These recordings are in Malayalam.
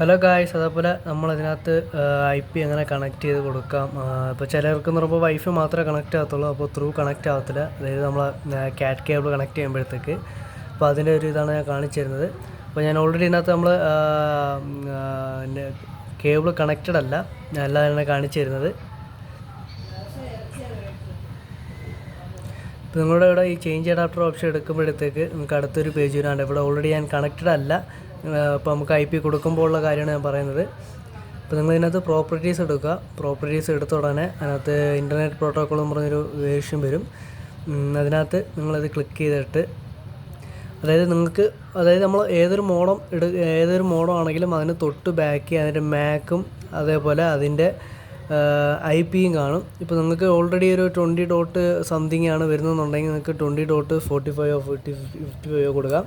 ഹലോ ഗായ്സ് അതേപോലെ നമ്മളതിനകത്ത് ഐ പി എങ്ങനെ കണക്ട് ചെയ്ത് കൊടുക്കാം. ഇപ്പോൾ ചിലർക്ക് എന്ന് പറയുമ്പോൾ വൈഫൈ മാത്രമേ കണക്ട് ആകത്തുള്ളൂ. അപ്പോൾ ത്രൂ കണക്റ്റ് ആകത്തില്ല. അതായത് നമ്മൾ ക്യാറ്റ് കേബിൾ കണക്ട് ചെയ്യുമ്പോഴത്തേക്ക്. അപ്പോൾ അതിന്റെ ഒരു ഇതാണ് ഞാൻ കാണിച്ചു തരുന്നത് അപ്പോൾ ഞാൻ ഓൾറെഡി ഇതിനകത്ത് നമ്മൾ കേബിൾ കണക്റ്റഡ് അല്ല. ഞാൻ തന്നെ കാണിച്ചു തരുന്നത് നിങ്ങളുടെ ഇവിടെ ഈ ചേഞ്ച് അഡാപ്റ്റർ ഓപ്ഷൻ എടുക്കുമ്പോഴത്തേക്ക് നിങ്ങൾക്ക് അടുത്തൊരു പേജ് വരാണ്ട് ഇവിടെ ഓൾറെഡി ഞാൻ കണക്റ്റഡ് അല്ല. അപ്പോൾ നമുക്ക് ഐ പി കൊടുക്കുമ്പോഴുള്ള കാര്യമാണ് ഞാൻ പറയുന്നത്. അപ്പോൾ നിങ്ങൾ ഇതിനകത്ത് പ്രോപ്പർട്ടീസ് എടുക്കുക. പ്രോപ്പർട്ടീസ് എടുത്ത ഉടനെ അതിനകത്ത് ഇന്റർനെറ്റ് പ്രോട്ടോക്കോൾ എന്ന് പറഞ്ഞൊരു വേർഷൻ വരും. അതിനകത്ത് നിങ്ങളത് ക്ലിക്ക് ചെയ്തിട്ട് അതായത് നിങ്ങൾക്ക് അതായത് നമ്മൾ ഏതൊരു മോഡം എടു ഏതൊരു മോഡം ആണെങ്കിലും അതിന് തൊട്ട് ബാക്ക് അതിന്റെ മാക്കും അതേപോലെ അതിന്റെ ഐ പിയും കാണും. ഇപ്പോൾ നിങ്ങൾക്ക് ഓൾറെഡി ഒരു ട്വന്റി ഡോട്ട് സംതിങ് ആണ് വരുന്നതെന്നുണ്ടെങ്കിൽ നിങ്ങൾക്ക് ട്വന്റി ഡോട്ട് ഫോർട്ടി ഫൈവോ ഫിഫ്റ്റി ഫിഫ്റ്റി ഫൈവോ കൊടുക്കാം.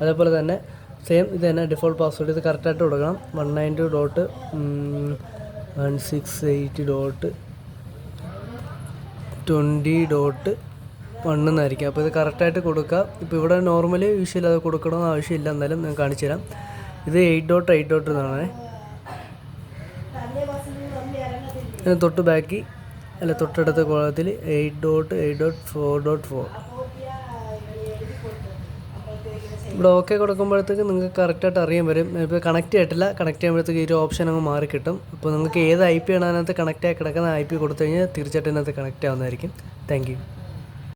അതേപോലെ തന്നെ സെയിം ഇത് തന്നെ ഡിഫോൾട്ട് പാസ്വേഡ് ഇത് കറക്റ്റായിട്ട് കൊടുക്കണം. One nine two dot one six eight dot twenty dot വണ്ണെന്നായിരിക്കും അപ്പോൾ ഇത് കറക്റ്റായിട്ട് കൊടുക്കുക ഇപ്പോൾ ഇവിടെ നോർമലി യൂഷ്വലി അത് കൊടുക്കണമെന്ന് ആവശ്യമില്ല. എന്നാലും ഞാൻ കാണിച്ചു തരാം. ഇത് എയ്റ്റ് ഡോട്ട് എയ്റ്റ് ഡോട്ട് എന്നാണ്. തൊട്ട് ബാക്കി അല്ല തൊട്ടടുത്ത കോളത്തിൽ eight dot eight dot four dot four okay കൊടുക്കുമ്പോഴത്തേക്ക് നിങ്ങൾക്ക് കറക്റ്റായിട്ട് അറിയാൻ വരും ഇപ്പോൾ കണക്ട് ചെയ്തിട്ടില്ല. കണക്ട് ചെയ്യുമ്പോഴത്തേക്ക് ഈ ഒരു ഓപ്ഷൻ അങ്ങ് മാറി കിട്ടും. അപ്പോൾ നിങ്ങൾക്ക് ഏത് ഐ പി ആണ് അതിനകത്ത് കണക്റ്റ് ആയി കിടക്കുന്ന ഐ പി കൊടുത്തു കഴിഞ്ഞാൽ തീർച്ചയായിട്ടും ഇതിനകത്ത് കണക്റ്റ് ആവുന്നതായിരിക്കും. താങ്ക്